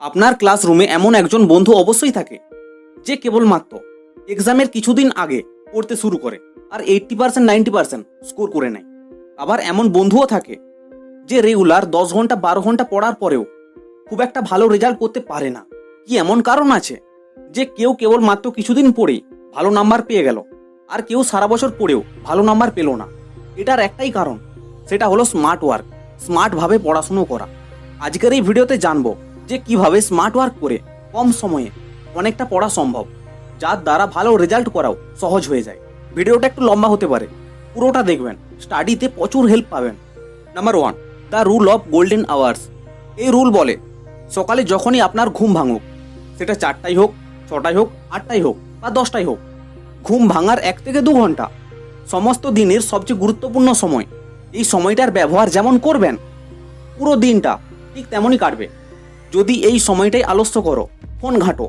আপনার ক্লাসরুমে এমন একজন বন্ধু অবশ্যই থাকে, যে কেবলমাত্র এক্সামের কিছুদিন আগে পড়তে শুরু করে আর eighty percent, ninety percent score করে নেয়। আবার এমন বন্ধুও থাকে, যে রেগুলার দশ ঘণ্টা, বারো ঘণ্টা পড়ার পরেও খুব একটা ভালো রেজাল্ট করতে পারে না। কি এমন কারণ আছে, যে কেউ কেবল মাত্র কিছুদিন পড়েই ভালো নাম্বার পেয়ে গেল আর কেউ সারা বছর পড়েও ভালো নাম্বার পেল না? এটার একটাই কারণ, সেটা হলো স্মার্ট ওয়ার্ক, স্মার্টভাবে পড়াশুনো করা। আজকের এই ভিডিওতে জানব যে কীভাবে স্মার্ট ওয়ার্ক করে কম সময়ে অনেকটা পড়া সম্ভব, যার দ্বারা ভালো রেজাল্ট করাও সহজ হয়ে যায়। ভিডিওটা একটু লম্বা হতে পারে, পুরোটা দেখবেন স্টাডিতে প্রচুর হেল্প পাবেন। Number one the rule of golden hours এই রুল বলে, সকালে যখনই আপনার ঘুম ভাঙুক, সেটা চারটাই হোক, ছটাই হোক, আটটাই হোক বা দশটাই হোক, ঘুম ভাঙার এক থেকে দু ঘণ্টা, সমস্ত দিনের সবচেয়ে গুরুত্বপূর্ণ সময়। এই সময়টার ব্যবহার যেমন করবেন, পুরো দিনটা ঠিক তেমনই কাটবে। যদি এই সময়টাই আলস্য করো, ফোন ঘাঁটো।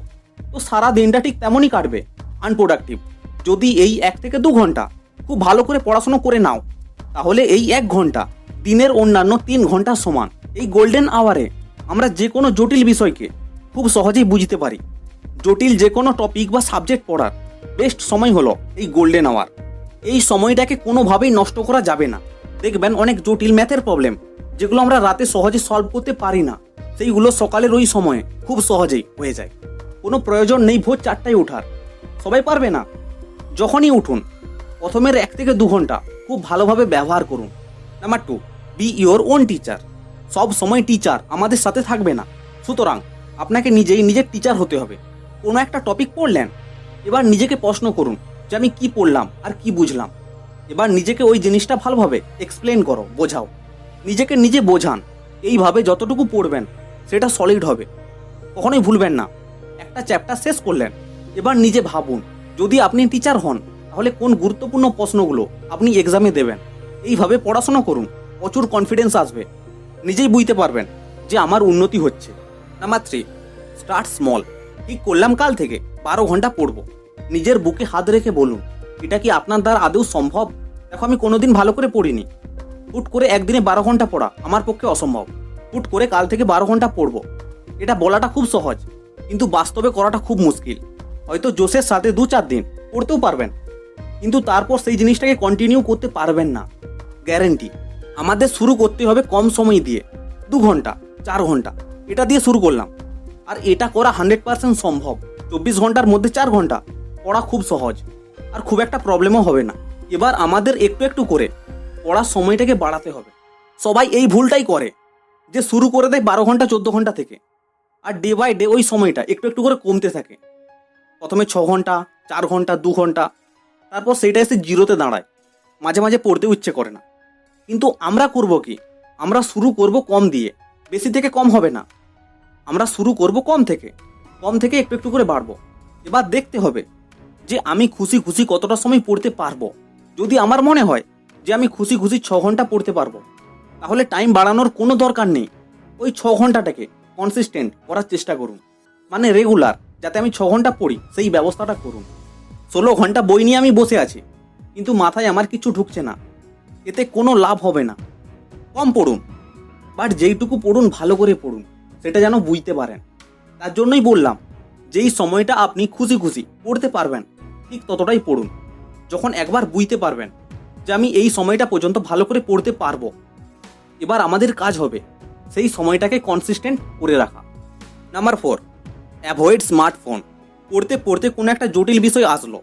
তো সারা দিনটা ঠিক তেমনই কাটবে আনপ্রোডাক্টিভ যদি এই এক থেকে দু ঘণ্টা খুব ভালো করে পড়াশোনা করে নাও, তাহলে এই এক ঘণ্টা, দিনের অন্যান্য তিন ঘণ্টার সমান। এই গোল্ডেন আওয়ারে আমরা যে কোনো জটিল বিষয়কে খুব সহজেই বুঝতে পারি। জটিল যে কোনো টপিক বা সাবজেক্ট পড়ার বেস্ট সময় হলো এই গোল্ডেন আওয়ার এই সময়টাকে কোনোভাবেই নষ্ট করা যাবে না। দেখবেন অনেক জটিল ম্যাথের প্রবলেম যেগুলো আমরা রাতে সহজে সলভ করতে পারি না। সেইগুলো সকালের ওই সময়ে খুব সহজেই হয়ে যায়। কোনো প্রয়োজন নেই ভোর চারটায় ওঠার। সবাই পারবে না? যখনই উঠুন, প্রথমের এক থেকে দু ঘণ্টা খুব ভালোভাবে ব্যবহার করুন। Number two be your own teacher সব সময় টিচার আমাদের সাথে থাকবে না। সুতরাং আপনাকে নিজেই নিজের টিচার হতে হবে। কোনো একটা টপিক পড়লেন, এবার নিজেকে প্রশ্ন করুন যে আমি কি পড়লাম আর কি বুঝলাম। এবার নিজেকে ওই জিনিসটা ভালোভাবে এক্সপ্লেন করো, বোঝাও। নিজেকে নিজে বোঝান। এইভাবে যতটুকু পড়বেন সেটা সলিড হবে। কখনোই ভুলবেন না। একটা চ্যাপ্টার শেষ করলেন। এবার নিজে ভাবুন, যদি আপনি টিচার হন, তাহলে কোন গুরুত্বপূর্ণ প্রশ্নগুলো আপনি এক্সামে দেবেন? এইভাবে পড়াশোনা করুন, প্রচুর কনফিডেন্স আসবে। নিজেই বুঝতে পারবেন যে আমার উন্নতি হচ্ছে। নাম্বার থ্রি স্টার্ট স্মল ঠিক করলাম কাল থেকে, বারো ঘণ্টা পড়ব। নিজের বুকে হাত রেখে বলুন, এটা কি আপনার দ্বারা আদৌ সম্ভব? দেখো, আমি কোনোদিন ভালো করে পড়িনি। হুট করে একদিনে বারো ঘণ্টা পড়া আমার পক্ষে অসম্ভব। হুট করে কাল থেকে বারো ঘণ্টা পড়ব। এটা বলাটা খুব সহজ, কিন্তু বাস্তবে করাটা খুব মুশকিল। হয়তো জোশের সাথে দু চার দিন পড়তেও পারবেন, কিন্তু তারপর সেই জিনিসটাকে কন্টিনিউ করতে পারবেন না। গ্যারেন্টি আমাদের শুরু করতে হবে কম সময় দিয়ে, দু ঘণ্টা, চার ঘণ্টা, এটা দিয়ে শুরু করলাম। আর এটা করা হান্ড্রেড পার্সেন্ট সম্ভব। চব্বিশ ঘণ্টার মধ্যে চার ঘণ্টা, পড়া খুব সহজ। আর খুব একটা প্রবলেমও হবে না। এবার আমাদের একটু একটু করে পড়ার সময়টাকে বাড়াতে হবে। সবাই এই ভুলটাই করে। যে শুরু করে দেয় বারো ঘণ্টা, চোদ্দ ঘণ্টা থেকে। আর ডে বাই ডে ওই সময়টা একটু একটু করে কমতে থাকে। প্রথমে ছ ঘণ্টা, চার ঘণ্টা, দু ঘণ্টা, তারপর সেইটা এসে জিরোতে দাঁড়ায়। মাঝে মাঝে পড়তেও ইচ্ছে করে না। কিন্তু আমরা করব কি? আমরা শুরু করব কম দিয়ে। বেশি থেকে কম হবে না। আমরা শুরু করব কম থেকে। কম থেকে একটু একটু করে বাড়বো। এবার দেখতে হবে যে আমি খুশি খুশি কতটা সময় পড়তে পারব। যদি আমার মনে হয় যে আমি খুশি খুশি ছ ঘণ্টা পড়তে পারব তাহলে টাইম বাড়ানোর কোনো দরকার নেই। ওই ছ ঘন্টাটাকে কনসিস্টেন্ট করার চেষ্টা করুন। মানে রেগুলার যাতে আমি ছ ঘণ্টা পড়ি, সেই ব্যবস্থাটা করুন। ষোলো ঘণ্টা বই নিয়ে আমি বসে আছি, কিন্তু মাথায় আমার কিছু ঢুকছে না। এতে কোনো লাভ হবে না। কম পড়ুন বাট যেইটুকু পড়ুন, ভালো করে পড়ুন, সেটা যেন বুঝতে পারেন। তার জন্যই বললাম, যেই সময়টা আপনি খুশি খুশি পড়তে পারবেন, ঠিক ততটাই পড়ুন। যখন একবার বুঝতে পারবেন যে আমি এই সময়টা পর্যন্ত ভালো করে পড়তে পারব এবার আমাদের কাজ হবে সেই সময়টাকে কনসিস্টেন্ট করে রাখা। নাম্বার ফোর অ্যাভয়েড স্মার্টফোন পড়তে পড়তে কোনো একটা জটিল বিষয় আসলো,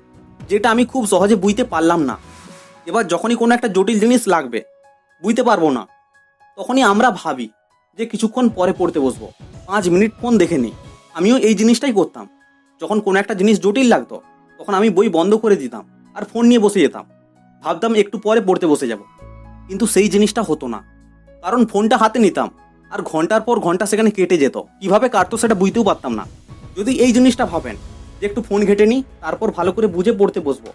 যেটা আমি খুব সহজে বুঝতে পারলাম না। এবার যখনই কোনো একটা জটিল জিনিস লাগবে, বুঝতে পারব না। তখনই আমরা ভাবি যে কিছুক্ষণ পরে পড়তে বসবো। পাঁচ মিনিট ফোন দেখে নিই। আমিও এই জিনিসটাই করতাম। যখন কোনো একটা জিনিস জটিল লাগতো, তখন আমি বই বন্ধ করে দিতাম আর ফোন নিয়ে বসে যেতাম। ভাবতাম একটু পরে পড়তে বসে যাব। কিন্তু সেই জিনিসটা হতো না। কারণ ফোনটা হাতে নিতাম। আর ঘণ্টার পর ঘণ্টা সেখানে কেটে যেত। কীভাবে কাটতো সেটা বুঝতেও পারতাম না। যদি এই জিনিসটা ভাবেন যে একটু ফোন ঘেটে নিই, তারপর ভালো করে বুঝে পড়তে বসবো,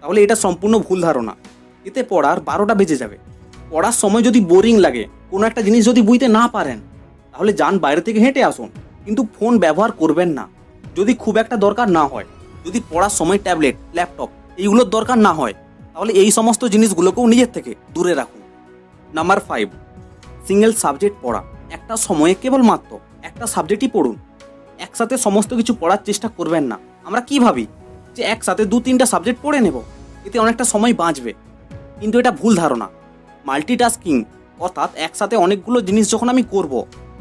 তাহলে এটা সম্পূর্ণ ভুল ধারণা। এতে পড়ার বারোটা বেজে যাবে। পড়ার সময় যদি বোরিং লাগে, কোনো একটা জিনিস যদি বুঝতে না পারেন, তাহলে যান বাইরে থেকে হেঁটে আসুন। কিন্তু ফোন ব্যবহার করবেন না। যদি খুব একটা দরকার না হয়, যদি পড়ার সময় ট্যাবলেট, ল্যাপটপ এইগুলোর দরকার না হয়, তাহলে এই সমস্ত জিনিসগুলোকেও নিজের থেকে দূরে রাখুন। নাম্বার ফাইভ সিঙ্গেল সাবজেক্ট পড়া। একটা সময়ে কেবলমাত্র একটা সাবজেক্টই পড়ুন। একসাথে সমস্ত কিছু পড়ার চেষ্টা করবেন না। আমরা কি ভাবি যে একসাথে দু তিনটা সাবজেক্ট পড়ে নেব, এতে অনেকটা সময় বাঁচবে। কিন্তু এটা ভুল ধারণা। মাল্টিটাস্কিং অর্থাৎ একসাথে অনেকগুলো জিনিস যখন আমি করব,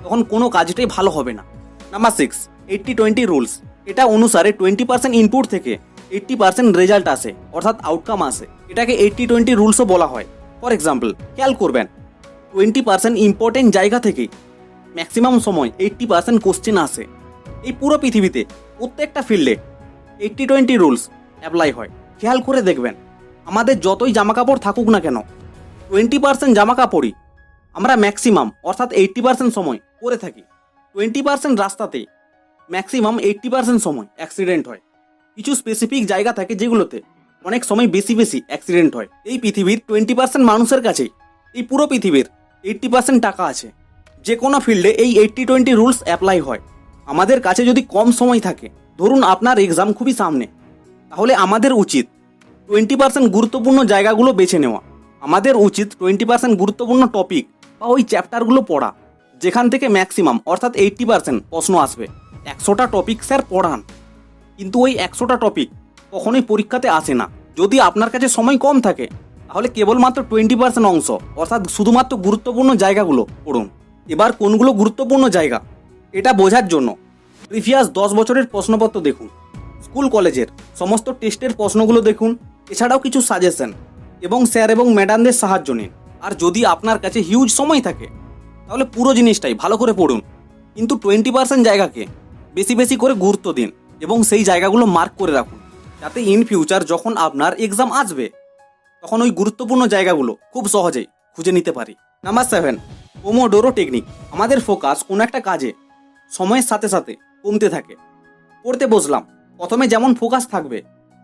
তখন কোনো কাজটাই ভালো হবে না। Number six eighty twenty rules এটা অনুসারে টোয়েন্টি পার্সেন্ট ইনপুট থেকে এইট্টি পার্সেন্ট রেজাল্ট আসে, অর্থাৎ আউটকাম আসে। এটাকে এইট্টি টোয়েন্টি রুলসও বলা হয়। ফর এক্সাম্পল খেয়াল করবেন টোয়েন্টি পার্সেন্ট ইম্পর্টেন্ট জায়গা থেকে ম্যাক্সিমাম সময় এইট্টি পার্সেন্ট কোশ্চেন আসে। এই পুরো পৃথিবীতে প্রত্যেকটা ফিল্ডে এইট্টি টোয়েন্টি রুলস অ্যাপ্লাই হয়। খেয়াল করে দেখবেন, আমাদের যতই জামা কাপড় থাকুক না কেন টোয়েন্টি পার্সেন্ট জামা কাপড়ই আমরা ম্যাক্সিমাম অর্থাৎ এইট্টি পার্সেন্ট সময় করে থাকি। টোয়েন্টি পার্সেন্ট রাস্তাতে ম্যাক্সিমাম এইট্টি পার্সেন্ট সময় অ্যাক্সিডেন্ট হয়। কিছু স্পেসিফিক জায়গা থাকে যেগুলোতে অনেক সময় বেশি বেশি অ্যাক্সিডেন্ট হয়। এই পৃথিবীর টোয়েন্টি পার্সেন্ট মানুষের কাছেই, এই পুরো পৃথিবীর এইট্টি পার্সেন্ট টাকা আছে। যে কোনো ফিল্ডে এই এইট্টি টোয়েন্টি রুলস অ্যাপ্লাই হয়। আমাদের কাছে যদি কম সময় থাকে, ধরুন আপনার এক্সাম খুবই সামনে, তাহলে আমাদের উচিত টোয়েন্টি পার্সেন্ট গুরুত্বপূর্ণ জায়গাগুলো বেছে নেওয়া। আমাদের উচিত টোয়েন্টি পার্সেন্ট গুরুত্বপূর্ণ টপিক বা ওই চ্যাপ্টারগুলো পড়া, যেখান থেকে ম্যাক্সিমাম অর্থাৎ এইট্টি পার্সেন্ট প্রশ্ন আসবে। একশোটা টপিক স্যার পড়ান। কিন্তু ওই একশোটা টপিক কখনোই পরীক্ষাতে আসে না। যদি আপনার কাছে সময় কম থাকে তাহলে কেবলমাত্র টোয়েন্টি পার্সেন্ট অংশ, অর্থাৎ শুধুমাত্র গুরুত্বপূর্ণ জায়গাগুলো পড়ুন। এবার কোনগুলো গুরুত্বপূর্ণ জায়গা? এটা বোঝার জন্য প্রিভিয়াস দশ বছরের প্রশ্নপত্র দেখুন। স্কুল, কলেজের সমস্ত টেস্টের প্রশ্নগুলো দেখুন, এছাড়াও কিছু সাজেশন এবং স্যার এবং ম্যাডামদের সাহায্য নিন। আর যদি আপনার কাছে হিউজ সময় থাকে, তাহলে পুরো জিনিসটাই ভালো করে পড়ুন। কিন্তু টোয়েন্টি পার্সেন্ট জায়গাকে বেশি বেশি করে গুরুত্ব দিন এবং সেই জায়গাগুলো মার্ক করে রাখুন। যাতে ইন ফিউচার যখন আপনার এক্সাম আসবে তখন ওই গুরুত্বপূর্ণ জায়গাগুলো খুব সহজেই খুঁজে নিতে পারি। নাম্বার সেভেন পোমোডোরো টেকনিক আমাদের ফোকাস কোনো একটা কাজে সময়ের সাথে সাথে কমতে থাকে। পড়তে বসলাম। প্রথমে যেমন ফোকাস থাকবে,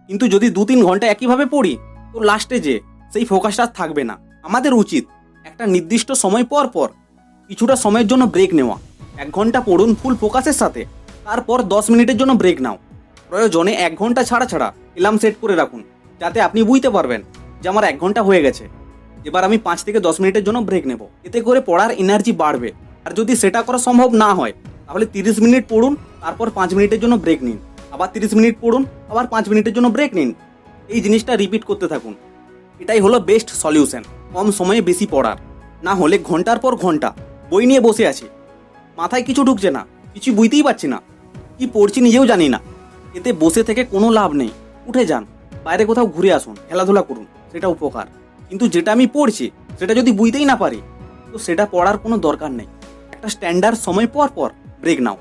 কিন্তু যদি দু তিন ঘণ্টা একইভাবে পড়ি, তো লাস্টে যে সেই ফোকাসটা থাকবে না। আমাদের উচিত একটা নির্দিষ্ট সময় পর পর কিছুটা সময়ের জন্য ব্রেক নেওয়া। এক ঘণ্টা পড়ুন ফুল ফোকাসের সাথে, তারপর দশ মিনিটের জন্য ব্রেক নাও। প্রয়োজনে এক ঘণ্টা ছাড়া ছাড়া এলার্ম সেট করে রাখুন, যাতে আপনি বুঝতে পারবেন যে আমার এক ঘণ্টা হয়ে গেছে। এবার আমি পাঁচ থেকে দশ মিনিটের জন্য ব্রেক নেব। এতে করে পড়ার এনার্জি বাড়বে। আর যদি সেটা করা সম্ভব না হয়, তাহলে তিরিশ মিনিট পড়ুন, তারপর পাঁচ মিনিটের জন্য ব্রেক নিন। আবার তিরিশ মিনিট পড়ুন, আবার পাঁচ মিনিটের জন্য ব্রেক নিন। এই জিনিসটা রিপিট করতে থাকুন। এটাই হলো বেস্ট সলিউশন কম সময়ে বেশি পড়ার। না হলে ঘণ্টার পর ঘণ্টা বই নিয়ে বসে আছি। মাথায় কিছু ঢুকছে না, কিছু বুঝতেই পারছি না। কি পড়ছি নিজেও জানি না। এতে বসে থেকে কোনো লাভ নেই। উঠে যান, বাইরে কোথাও ঘুরে আসুন, খেলাধুলা করুন। সেটা উপকার। কিন্তু যেটা আমি পড়ছি, সেটা যদি বুঝতেই না পারি, তো সেটা পড়ার কোনো দরকার নেই। একটা স্ট্যান্ডার্ড সময় পর পর ব্রেক নাও।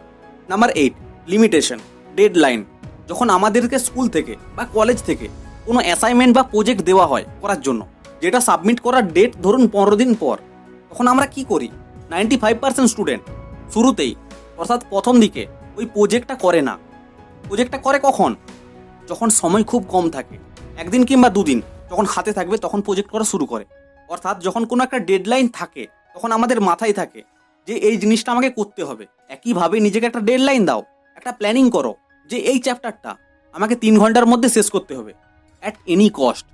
Number eight limitation deadline যখন আমাদেরকে স্কুল থেকে বা কলেজ থেকে কোনো অ্যাসাইনমেন্ট বা প্রজেক্ট দেওয়া হয় করার জন্য, যেটা সাবমিট করার ডেট ধরুন পনেরো দিন পর, তখন আমরা কি করি? নাইনটি ফাইভ পার্সেন্ট স্টুডেন্ট শুরুতেই, অর্থাৎ প্রথম দিকে, ওই প্রজেক্টটা করে না। প্রজেক্টটা করে কখন? যখন সময় খুব কম থাকে, একদিন কিংবা দুদিন। যখন হাতে থাকবে, তখন প্রজেক্ট করা শুরু করে। অর্থাৎ যখন কোনো একটা ডেডলাইন থাকে, তখন আমাদের মাথায় থাকে যে এই জিনিসটা আমাকে করতে হবে। একইভাবে নিজেকে একটা ডেডলাইন দাও, একটা প্ল্যানিং করো যে এই চ্যাপ্টারটা আমাকে তিন ঘণ্টার মধ্যে শেষ করতে হবে। অ্যাট এনি কস্ট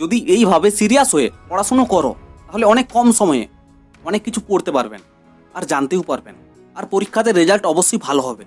যদি এইভাবে সিরিয়াস হয়ে পড়াশুনো করো, তাহলে অনেক কম সময়ে অনেক কিছু পড়তে পারবেন আর জানতেও পারবেন। আর পরীক্ষাতে রেজাল্ট অবশ্যই ভালো হবে।